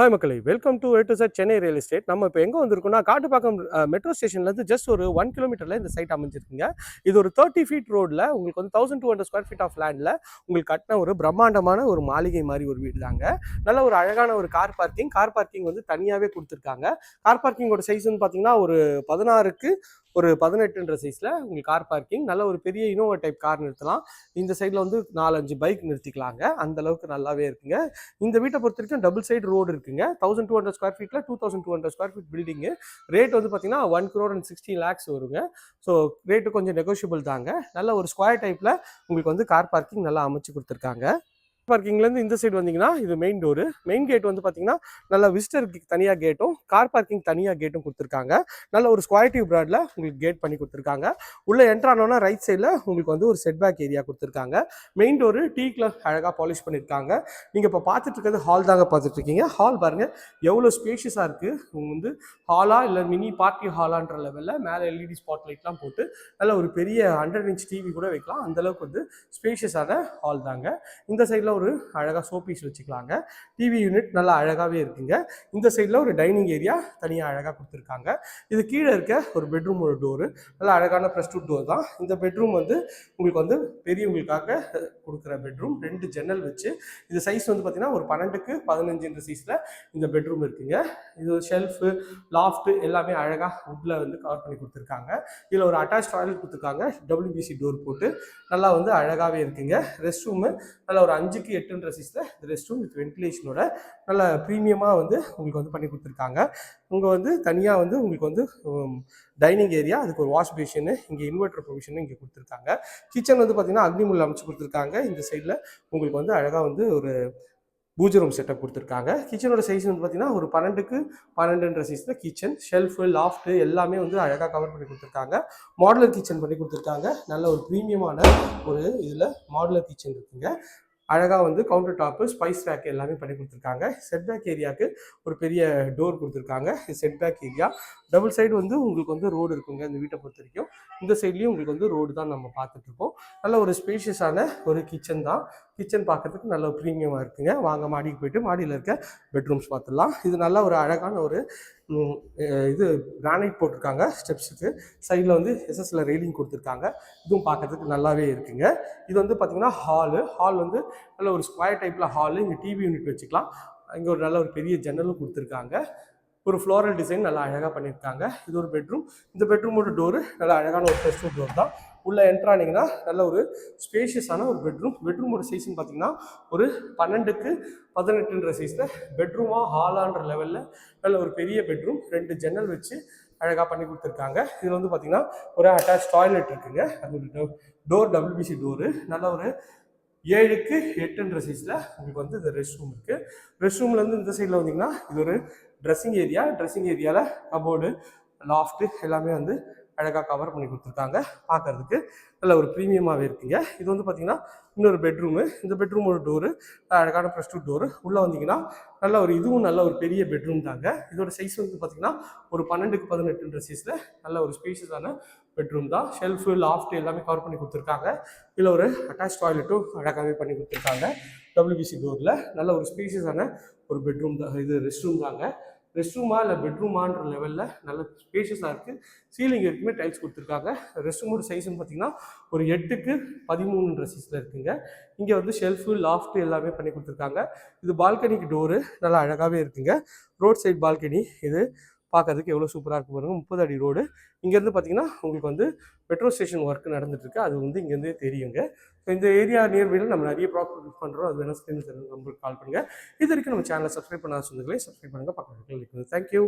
Hi மக்களை. Welcome to எட்டு sir Chennai real estate நம்ம இப்போ எங்கே வந்திருக்கோம்னா காட்டுப்பாக்கம் மெட்ரோ ஸ்டேஷன்லேருந்து ஜஸ்ட் ஒரு ஒன் கிலோமீட்டரில் இந்த சைட் அமைஞ்சிருக்குங்க. இது ஒரு தேர்ட்டி ஃபீட் ரோடில் உங்களுக்கு வந்து thousand two hundred square feet of லேண்டில் உங்களுக்கு கட்டின ஒரு பிரம்மாண்டமான ஒரு மாளிகை மாதிரி ஒரு வீடு தாங்க. நல்ல ஒரு அழகான ஒரு கார் பார்க்கிங் கார் பார்க்கிங் வந்து தனியாகவே கொடுத்துருக்காங்க. கார் பார்க்கிங்கோட சைஸ் வந்து பார்த்தீங்கன்னா ஒரு பதினாறுக்கு ஒரு பதினெட்டுன்ற சைஸில் உங்களுக்கு கார் பார்க்கிங் நல்ல ஒரு பெரிய இனோவா டைப் கார் நிறுத்தலாம். இந்த சைடில் வந்து நாலஞ்சு பைக் நிறுத்திக்கலாங்க. அந்த அளவுக்கு நல்லாவே இருக்குங்க. இந்த வீட்டை பொறுத்த வரைக்கும் டபுள் சைடு ரோடு இருக்குங்க. தௌசண்ட் டூ ஹண்ட்ரட் ஸ்கொயர் ஃபீட்டில் two thousand two hundred square feet building rate வந்து பார்த்தீங்கன்னா one crore and sixty lakhs வருங்க. ஸோ ரேட்டு கொஞ்சம் நெகோஷியபிள் தாங்க. நல்ல ஒரு ஸ்கொயர் டைப்பில் உங்களுக்கு வந்து கார் பார்க்கிங் நல்லா அமைச்சு கொடுத்துருக்காங்க. பார்க்கிங்லேருந்து இந்த சைடு வந்தீங்கன்னா இது மெயின் டோரு மெயின் கேட் வந்து பார்த்தீங்கன்னா நல்ல விசிட்டருக்கு தனியாக கேட்டும் கார் பார்க்கிங் தனியாக கேட்டும் கொடுத்துருக்காங்க. நல்ல ஒரு ஸ்கொயர் டியூப் ப்ராடில் உங்களுக்கு கேட் பண்ணி கொடுத்துருக்காங்க. உள்ளே என்ட்ரானோன்னா ரைட் சைடில் உங்களுக்கு வந்து ஒரு செட் பேக் ஏரியா கொடுத்துருக்காங்க மெயின் டோரு டீக்கில் அழகாக பாலிஷ் பண்ணியிருக்காங்க நீங்கள் இப்போ பார்த்துட்டு இருக்கிறது ஹால் தாங்க பார்த்துட்டு இருக்கீங்க. ஹால் பாருங்கள் எவ்வளோ ஸ்பேஷியஸாக இருக்குது உங்கள் வந்து ஹாலாக இல்லை மினி பார்ட்டி ஹாலான்ற லெவலில் மேலே எல்இடி ஸ்பாட் லைட்லாம் போட்டு நல்ல ஒரு பெரிய ஹண்ட்ரட் இன்ச் டிவி கூட வைக்கலாம். அந்தளவுக்கு வந்து ஸ்பேஷியஸான ஹால் தாங்க. இந்த சைடில் ஒரு அழகாக ஷோபீஸ் வச்சுக்கலாங்க. டிவி யூனிட் நல்லா அழகாகவே இருக்குங்க. இந்த சைடில் ஒரு டைனிங் ஏரியா தனியாக அழகாக கொடுத்துருக்காங்க. இது கீழே இருக்க ஒரு பெட்ரூமோட டோரு. நல்லா அழகான ப்ரெஸ் டூ டோர் தான். இந்த பெட்ரூம் வந்து உங்களுக்கு வந்து பெரியவங்களுக்காக கொடுக்குற பெட்ரூம். ரெண்டு ஜன்னல் வச்சு இது சைஸ் வந்து பார்த்தீங்கன்னா ஒரு பன்னெண்டுக்கு பதினஞ்சுன்ற சைஸில் இந்த பெட்ரூம் இருக்குங்க. இது ஷெல்ஃபு லாஃப்ட்டு எல்லாமே அழகாக வுட்டில் வந்து கவர் பண்ணி கொடுத்துருக்காங்க. இதில் ஒரு அட்டாச் டாய்லெட் கொடுத்துருக்காங்க. டபிள்யூபிசி டோர் போட்டு நல்லா வந்து அழகாகவே இருக்குங்க. ரெஸ்ட் ரூமு நல்லா ஒரு அஞ்சு அஞ்சுக்கு எட்டுன்ற சைஸில் இந்த ரெஸ்ட் ரூம் வித் வென்டிலேஷனோட நல்ல ப்ரீமியமாக வந்து உங்களுக்கு வந்து பண்ணி கொடுத்துருக்காங்க. உங்கள் வந்து தனியாக வந்து உங்களுக்கு வந்து டைனிங் ஏரியா அதுக்கு ஒரு வாஷ் பேஷனு இங்கே இன்வெர்டர் ப்ரொவிஷனும் இங்கே கொடுத்துருக்காங்க. கிச்சன் வந்து பார்த்தீங்கன்னா அக்னிமுல் அமைச்சு கொடுத்துருக்காங்க. இந்த சைடில் உங்களுக்கு வந்து அழகாக வந்து ஒரு பூஜை ரூம் செட்டப் கொடுத்துருக்காங்க. கிச்சனோட சைஸ் வந்து பார்த்தீங்கன்னா ஒரு பன்னெண்டுக்கு பன்னெண்டுன்ற சைஸில் கிச்சன் ஷெல்ஃபு லாஃப்ட்டு எல்லாமே வந்து அழகாக கவர் பண்ணி கொடுத்துருக்காங்க. மாடுலர் கிச்சன் பண்ணி கொடுத்துருக்காங்க. நல்ல ஒரு ப்ரீமியமான ஒரு இதில் மாடுலர் கிச்சன் இருக்குங்க. அழகாக வந்து கவுண்டர் டாப்பு ஸ்பைஸ் ரேக் எல்லாமே பண்ணி கொடுத்துருக்காங்க. செட் பேக் ஏரியாவுக்கு ஒரு பெரிய டோர் கொடுத்துருக்காங்க. Set back area double side வந்து உங்களுக்கு வந்து ரோடு இருக்குங்க இந்த வீட்டை பொறுத்த வரைக்கும். இந்த சைட்லேயும் உங்களுக்கு வந்து ரோடு தான் நம்ம பார்த்துட்ருக்கோம் நல்ல ஒரு ஸ்பேஷியஸான ஒரு கிச்சன் தான். கிச்சன் பார்க்கறதுக்கு நல்ல ப்ரீமியமாக இருக்குங்க. வாங்க மாடிக்கு போயிட்டு மாடியில் இருக்க பெட்ரூம்ஸ் பார்த்துடலாம். இது நல்ல ஒரு அழகான ஒரு இது கிரானைட் போட்டிருக்காங்க ஸ்டெப்ஸுக்கு சைடில் வந்து எஸ்எஸ்ல ரெயிலிங் கொடுத்துருக்காங்க. இதுவும் பார்க்கறதுக்கு நல்லாவே இருக்குங்க. இது வந்து பார்த்திங்கன்னா ஹாலு ஹால் வந்து நல்ல ஒரு ஸ்கொயர் டைப்பில் ஹாலு இங்கே டிவி யூனிட் வச்சுக்கலாம். இங்கே ஒரு நல்ல ஒரு பெரிய ஜன்னலும் கொடுத்துருக்காங்க. ஒரு ஃப்ளோரல் டிசைன் நல்லா அழகாக பண்ணியிருக்காங்க. இது ஒரு பெட்ரூம் இந்த பெட்ரூமோட டோரு நல்லா அழகான ஒரு ஃபெஸ்ட் டோர் தான். உள்ளே என்ட்ரானிங்கன்னா நல்ல ஒரு ஸ்பேஷியஸான ஒரு பெட்ரூம் பெட்ரூமோட சைஸ்ன்னு பார்த்தீங்கன்னா ஒரு பன்னெண்டுக்கு பதினெட்டுன்ற சைஸில் பெட்ரூமாக ஹாலான்ற லெவலில் நல்ல ஒரு பெரிய பெட்ரூம் ரெண்டு ஜன்னல் வச்சு அழகாக பண்ணி கொடுத்துருக்காங்க. இதில் வந்து பார்த்திங்கன்னா ஒரு அட்டாச் டாய்லெட் இருக்குங்க. அது ஒரு டோர் டபிள்யூபிசி டோரு நல்ல ஒரு ஏழுக்கு எட்டுன்ற சைஸில் உங்களுக்கு வந்து இந்த ரெஸ்ட் ரூம் இருக்குது ரெஸ்ட் ரூம்லேருந்து இந்த சைடில் வந்தீங்கன்னா இது ஒரு ட்ரெஸ்ஸிங் ஏரியா ட்ரெஸ்ஸிங் ஏரியாவில் கபோர்டு லாஃப்ட்டு எல்லாமே வந்து அழகாக கவர் பண்ணி கொடுத்துருக்காங்க. பார்க்கறதுக்கு நல்ல ஒரு ப்ரீமியமாகவே இருக்குங்க. இது வந்து பார்த்தீங்கன்னா இன்னொரு பெட்ரூமு இந்த பெட்ரூமோட டோரு அழகான ப்ளஸ் டூ டோரு உள்ளே வந்தீங்கன்னா நல்ல ஒரு இதுவும் நல்ல ஒரு பெரிய பெட்ரூம் தாங்க. இதோட சைஸ் வந்து பார்த்தீங்கன்னா ஒரு பன்னெண்டுக்கு பதினெட்டுன்ற சைஸில் நல்ல ஒரு ஸ்பேஷியஸான பெட்ரூம் தான். ஷெல்ஃபு லாஃப்ட் எல்லாமே கவர் பண்ணி கொடுத்துருக்காங்க. இதில் ஒரு அட்டாச் டாய்லெட்டும் அழகாகவே பண்ணி கொடுத்துருக்காங்க. டபிள்யூபிசி டோரில் நல்ல ஒரு ஸ்பேஷியஸான ஒரு பெட்ரூம் தான். இது ரெஸ்ட் ரூம் தாங்க. ரெஸ்ட் ரூமா இல்லை பெட்ரூமான்ற லெவலில் நல்ல ஸ்பேஷியஸாக இருக்குது சீலிங் வரைக்குமே டைல்ஸ் கொடுத்துருக்காங்க. ரெஸ்ட் ரூமோட சைஸ்னு பார்த்தீங்கன்னா ஒரு எட்டுக்கு பதிமூணுன்ற சைஸில் இருக்குங்க. இங்கே வந்து ஷெல்ஃபு லாஃப்ட் எல்லாமே பண்ணி கொடுத்துருக்காங்க. இது பால்கனிக்கு டோரு நல்லா அழகாகவே இருக்குங்க. ரோட் சைட் பால்கனி இது பார்க்கறதுக்கு எவ்வளோ சூப்பராக இருக்கும் பாருங்க. முப்பது அடி ரோடு இங்கேருந்து பார்த்தீங்கன்னா உங்களுக்கு வந்து மெட்ரோ ஸ்டேஷன் ஒர்க் நடந்துட்டுருக்கு. அது வந்து இங்கேருந்தே தெரியுங்க. ஸோ இந்த ஏரியா நியர்பையில் நம்ம நிறைய ப்ராப்ளம் பண்ணுறோம் அது வேணால் ஸ்க்ரீன் நம்பருக்கு கால் பண்ணுங்கள் இது வரைக்கும் நம்ம சேனலை சப்ஸ்கிரைப் பண்ணாத சொந்தங்களே சப்ஸ்கிரைப் பண்ணுங்கள் பக்கத்தில் இருக்குது தேங்க்யூ